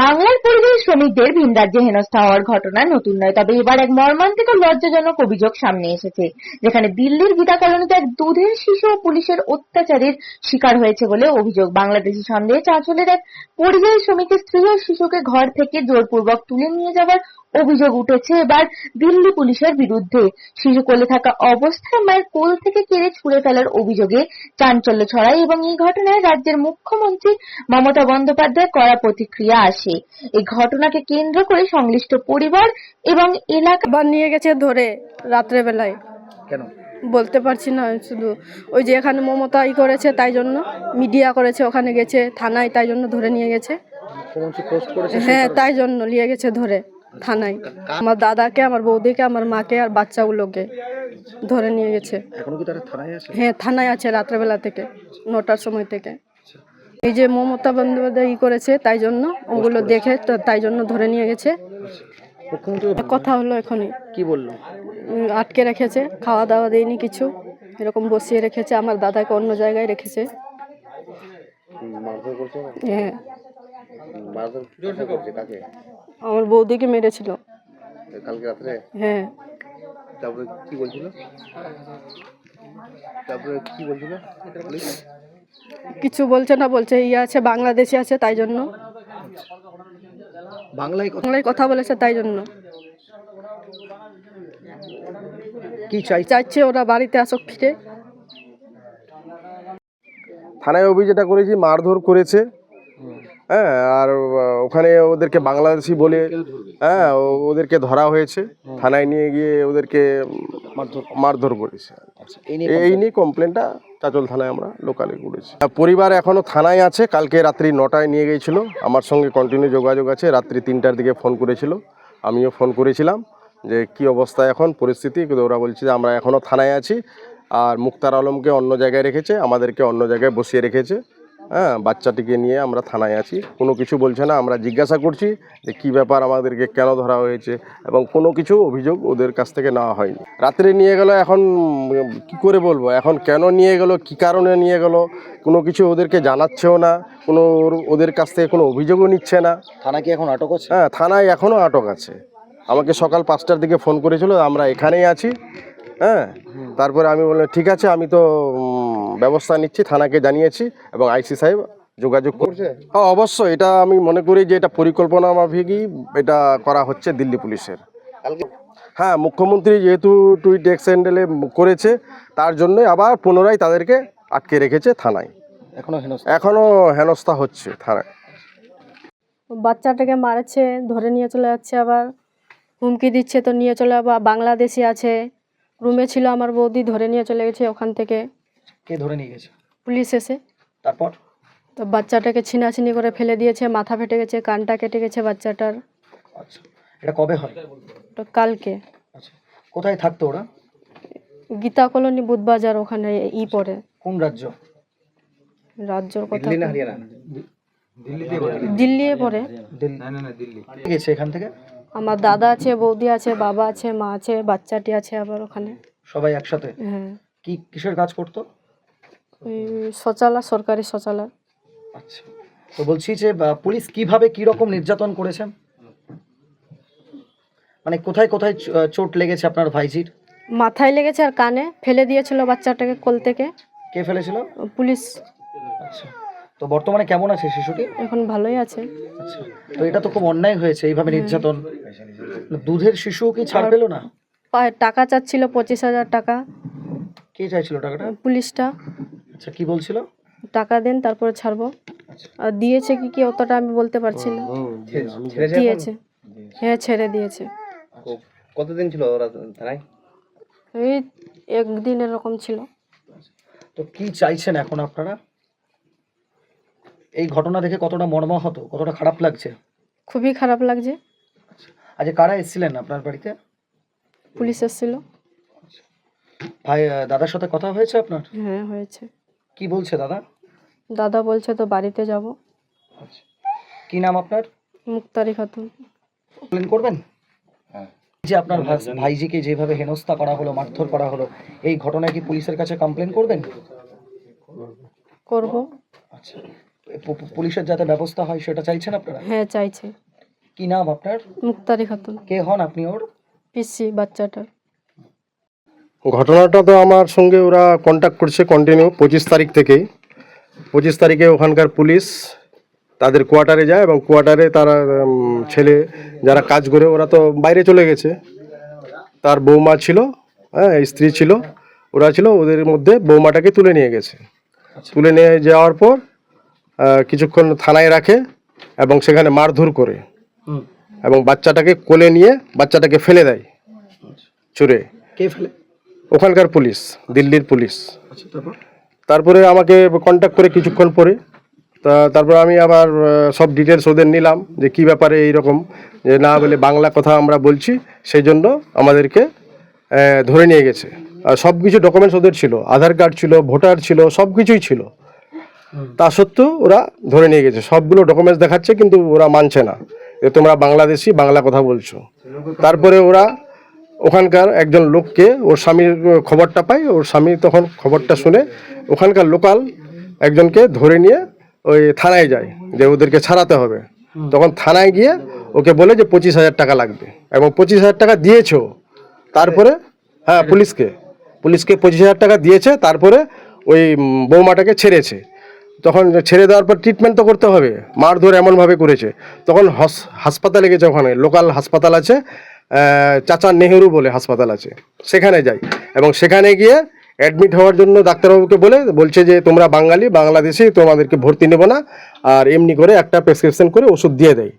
বাংলার পরিযায়ী শ্রমিকদের ভিন রাজ্যে হেনস্থা হওয়ার ঘটনা নতুন নয়, তবে এবার এক মর্মান্তিক ও লজ্জাজনক অভিযোগ সামনে এসেছে, যেখানে দিল্লির গীতা কলোনিতে এক দুধের শিশু পুলিশের অত্যাচারের শিকার হয়েছে বলে অভিযোগ। বাংলাদেশি সন্দেহে চাঁচলের এক পরিযায়ী শ্রমিকের স্ত্রী ও শিশুকে ঘর থেকে জোরপূর্বক তুলে নিয়ে যাওয়ার অভিযোগ উঠেছে এবার দিল্লি পুলিশের বিরুদ্ধে। শিশু কোলে থাকা অবস্থায় মায়ের কোল থেকে কেড়ে ছুঁড়ে ফেলার অভিযোগে চাঞ্চল্য ছড়ায় এবং এই ঘটনায় রাজ্যের মুখ্যমন্ত্রী মমতা বন্দ্যোপাধ্যায় কড়া প্রতিক্রিয়া আসে। এই ঘটনাকে কেন্দ্র করে সংশ্লিষ্ট পরিবার এবং এলাকা নিয়ে গেছে ধরে রাত্রে বেলায় কেন? বলতে পারছি না শুধু ওই যে এখানে মমতা ই করেছে তাই জন্য মিডিয়া করেছে ওখানে গেছে থানায় তাই জন্য ধরে নিয়ে গেছে। হ্যাঁ তাই জন্য নিয়ে গেছে ধরে। থানায়। আমার দাদাকে আমার বৌদিকে আমার মাকে আর বাচ্চাগুলোকে ধরে নিয়ে গেছে। এখনও কি তারা থানায় আছে? হ্যাঁ থানায় আছে রাত্রেবেলা থেকে নটার সময় থেকে। এই যে মমতা বন্দ্যোপাধ্যায় ই করেছে তাই জন্য ওগুলো দেখে তো তাই জন্য ধরে নিয়ে গেছে। মুখ্যমন্ত্রী কথা হলো এখনই। কি বলল? আটকে রেখেছে খাওয়া দাওয়া দেয়নি কিছু এরকম বসিয়ে রেখেছে আমার দাদাকে অন্য জায়গায় রেখেছে। মারধর করছে হ্যাঁ। আমার বৌদিকে মেরেছিল। কালকে রাত্রে? হ্যাঁ। তারপরে কি বলছিল? তারপরে কি বলছিল? কিছু বলছে না বলছে ইয়ে আছে বাংলাদেশি আছে তাই জন্য। বাংলায় বাংলায় কথা বলেছে তাই জন্য। কি চাই চাইছে ওরা বাড়িতে আসুক ফিরে। থানায় অভিযোগটা করেছি মারধর করেছে। হ্যাঁ আর ওখানে ওদেরকে বাংলাদেশি বলে হ্যাঁ ও- ওদেরকে ধরা হয়েছে। থানায় নিয়ে গিয়ে ওদেরকে মারধর করেছে। এই নিয়ে এই নিয়ে কমপ্লেনটা চাচল থানায় আমরা লোকালে করেছি। পরিবার এখনও থানায় আছে কালকে রাত্রি নটায় নিয়ে গিয়েছিল। আমার সঙ্গে কন্টিনিউ যোগাযোগ আছে রাত্রি তিনটার দিকে ফোন করেছিল। আমিও ফোন করেছিলাম যে কি অবস্থা এখন পরিস্থিতি? কিন্তু ওরা বলছে যে আমরা এখনও থানায় আছি। আর মুক্তার আলমকে অন্য জায়গায় রেখেছে আমাদেরকে অন্য জায়গায় বসিয়ে রেখেছে। হ্যাঁ বাচ্চাটিকে নিয়ে আমরা থানায় আছি। কোনো কিছু বলছে না আমরা জিজ্ঞাসা করছি যে কী ব্যাপার আমাদেরকে কেন ধরা হয়েছে এবং কোনো কিছু অভিযোগ ওদের কাছ থেকে নেওয়া হয়নি। রাত্রে নিয়ে গেল এখন কি করে বলব? এখন কেন নিয়ে গেল কি কারণে নিয়ে গেল? কোনো কিছু ওদেরকে জানাচ্ছেও না কোনো ওর- ওদের কাছ থেকে কোনো অভিযোগও নিচ্ছে না। থানা কি এখন আটক আছে? হ্যাঁ থানায় এখনও আটক আছে। আমাকে সকাল পাঁচটার দিকে ফোন করেছিল আমরা এখানেই আছি। হ্যাঁ? তারপরে আমি বললাম ঠিক আছে আমি তো ব্যবস্থা নিচ্ছি থানাকে জানিয়েছি এবং আইসি সাহেব যোগাযোগ করছে? হ্যাঁ অবশ্যই এটা আমি মনে করি যে এটা পরিকল্পনা মাফিকই এটা করা হচ্ছে দিল্লি পুলিশের। হ্যাঁ মুখ্যমন্ত্রী যেহেতু টুইট এক্স হ্যান্ডেলে করেছে তার জন্যই আবার পুনরায় তাদেরকে আটকে রেখেছে থানায়। এখনও হেনস্থা? এখনও হেনস্থা হচ্ছে থানায়। বাচ্চাটাকে মারছে ধরে নিয়ে চলে যাচ্ছে আবার হুমকি দিচ্ছে তো নিয়ে চলে আবার বাংলাদেশি আছে। রুমে ছিল আমার বৌদি ধরে নিয়ে চলে গেছে ওখান থেকে। কে ধরে নিয়ে গেছে? পুলিশ এসে। তারপর? তো বাচ্চাটাকে ছিনাছিনি করে ফেলে দিয়েছে মাথা ফেটে গেছে কানটা কেটে গেছে বাচ্চাটার। আচ্ছা এটা কবে হয়? তো কালকে। আচ্ছা কোথায় থাকতো ওরা? গীতা কলোনি বুধবাজার ওখানে ই পড়ে। কোন রাজ্য? রাজ্যর কথা দিল্লি না হরিয়ানা? দিল্লি পড়ে। দিল্লি। না না দিল্লি গেছে এখান থেকে? আমার দাদা আছে বৌদি আছে বাবা আছে মা আছে বাচ্চাটি আছে আবার ওখানে। সবাই একসাথে? হ্যাঁ। কি কিসের কাজ করতো? শৌচালয় সরকারি শৌচালয়। আচ্ছা। তো বলছি যে পুলিশ কীভাবে কি রকম নির্যাতন করেছে? মানে কোথায় কোথায় চোট লেগেছে আপনার ভাইজির? মাথায় লেগেছে আর কানে। ফেলে দিয়েছিল বাচ্চাটাকে কোল থেকে। কে ফেলেছিল? পুলিশ। আচ্ছা। তো বর্তমানে কেমন আছে শিশুটি? এখন ভালোই আছে। তো এটা তো খুব অন্যায় হয়েছে এইভাবে নির্যাতন। দুধের শিশু কি ছাড় পেল না? টাকা চাচ্ছিল পঁচিশ হাজার টাকা। কে চাইছিল টাকাটা? পুলিশটা। আচ্ছা কি বলছিল? টাকা দেন তারপরে ছাড়বো। আচ্ছা। আর দিয়েছে কি কি অতটা আমি বলতে পারছি না। দিয়েছে। হ্যাঁ ছেড়ে দিয়েছে। কতদিন ছিল ওরা থানায়? এই একদিন এরকম ছিল। তো কি চাইছেন এখন আপনারা? এই ঘটনা দেখে কতটা মর্মাহত কতটা খারাপ লাগছে? খুবই খারাপ লাগছে। আজ কারা এসেছিলেন আপনার বাড়িতে? পুলিশ এসেছিল। ভাই দাদার সাথে কথা হয়েছে আপনার? হ্যাঁ হয়েছে। কি বলছে দাদা? দাদা বলছে তো বাড়িতে যাব। কি নাম আপনার? মুক্তারি খাতুন। কমপ্লেন করবেন? যে আপনার ভাইজিকে যেভাবে হেনস্থা করা হলো মারধর করা হলো এই ঘটনায় কি পুলিশের কাছে কমপ্লেন করবেন? করব। আচ্ছা পুলিশের যাতে ব্যবস্থা হয় সেটা চাইছেন আপনারা? হ্যাঁ চাইছে। কি নাম আপনার? মুক্তারি খাতুন। কে হন আপনি ওর? পিসি বাচ্চাটার। ঘটনাটা তো আমার সঙ্গে ওরা কন্ট্যাক্ট করছে কন্টিনিউ পঁচিশ তারিখ থেকেই। পঁচিশ তারিখে ওখানকার পুলিশ তাদের কোয়ার্টারে যায় এবং কোয়ার্টারে তারা ছেলে যারা কাজ করে ওরা তো বাইরে চলে গেছে। তার বৌমা ছিল হ্যাঁ স্ত্রী ছিল ওরা ছিল ওদের মধ্যে বৌমাটাকে তুলে নিয়ে গেছে। তুলে নিয়ে যাওয়ার পর কিছুক্ষণ থানায় রাখে এবং সেখানে মারধর করে। এবং বাচ্চাটাকে কোলে নিয়ে বাচ্চাটাকে ফেলে দেয় চুরে। কে ফেলে? ওখানকার পুলিশ দিল্লির পুলিশ। আচ্ছা তারপরে? আমাকে কন্ট্যাক্ট করে কিছুক্ষণ পরে। তা তারপর আমি আবার সব ডিটেলস ওদের নিলাম যে কি ব্যাপারে এইরকম যে না বলে বাংলা কথা আমরা বলছি সেই জন্য আমাদেরকে ধরে নিয়ে গেছে। আর সব কিছু ডকুমেন্টস ওদের ছিল। আধার কার্ড ছিল ভোটার ছিল সব কিছুই ছিল। তা সত্ত্বেও ওরা ধরে নিয়ে গেছে। সবগুলো ডকুমেন্টস দেখাচ্ছে কিন্তু ওরা মানছে না। যে তোমরা বাংলাদেশি বাংলা কথা বলছো। তারপরে ওরা ওখানকার একজন লোককে ওর স্বামীর খবরটা পায় ওর স্বামী তখন খবরটা শুনে ওখানকার লোকাল একজনকে ধরে নিয়ে ওই থানায় যায় যে ওদেরকে ছাড়াতে হবে। তখন থানায় গিয়ে ওকে বলে যে পঁচিশ হাজার টাকা লাগবে। এবং পঁচিশ হাজার টাকা দিয়েছ। তারপরে হ্যাঁ পুলিশকে। পুলিশকে পঁচিশ হাজার টাকা দিয়েছে। তারপরে ওই বৌমাটাকে ছেড়েছে। তখন ছেড়ে দেওয়ার পর ট্রিটমেন্ট তো করতে হবে, মারধর এমনভাবে করেছে। তখন হস- হাসপাতালে গেছে ওখানে লোকাল হাসপাতাল আছে চাচা নেহেরু বলে হাসপাতাল আছে, সেখানে যাই। এবং সেখানে গিয়ে অ্যাডমিট হওয়ার জন্য ডাক্তারবাবুকে বলে, বলছে যে, তোমরা বাঙালি, বাংলাদেশি, তোমাদেরকে ভর্তি নেব না। আর এমনি করে একটা প্রেসক্রিপশন করে ওষুধ দিয়ে দেয়।